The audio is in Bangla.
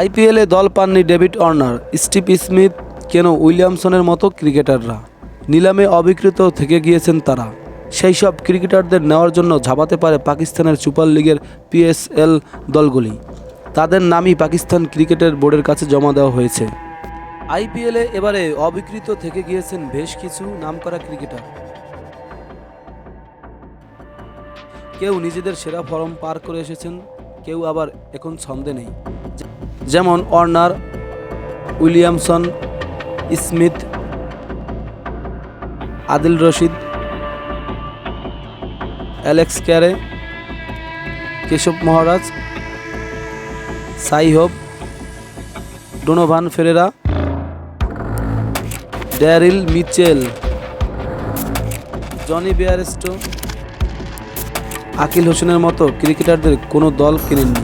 আইপিএলে দল পাননি ডেভিড অর্নার স্টিভ স্মিথ কেন উইলিয়ামসনের মতো ক্রিকেটাররা? নিলামে অবিকৃত থেকে গিয়েছেন তারা। সেই সব ক্রিকেটারদের নেওয়ার জন্য ঝাঁপাতে পারে পাকিস্তানের সুপার লিগের পিএসএল দলগুলি। তাদের নামই পাকিস্তান ক্রিকেটের বোর্ডের কাছে জমা দেওয়া হয়েছে। আইপিএলে এবারে অবিকৃত থেকে গিয়েছেন বেশ কিছু নামকরা ক্রিকেটার। কেউ নিজেদের সেরা ফর্ম পার করে এসেছেন, কেউ আবার এখন ছন্দে নেই। যেমন Warner Williamson, Smith, Adil Rashid, Alex Carey, Keshav Maharaj Shai Hope Donovan Ferreira, Daryl Mitchell, Jonny Bairstow, Akeal হোসেনের মতো ক্রিকেটারদের কোনো দল কেনেননি।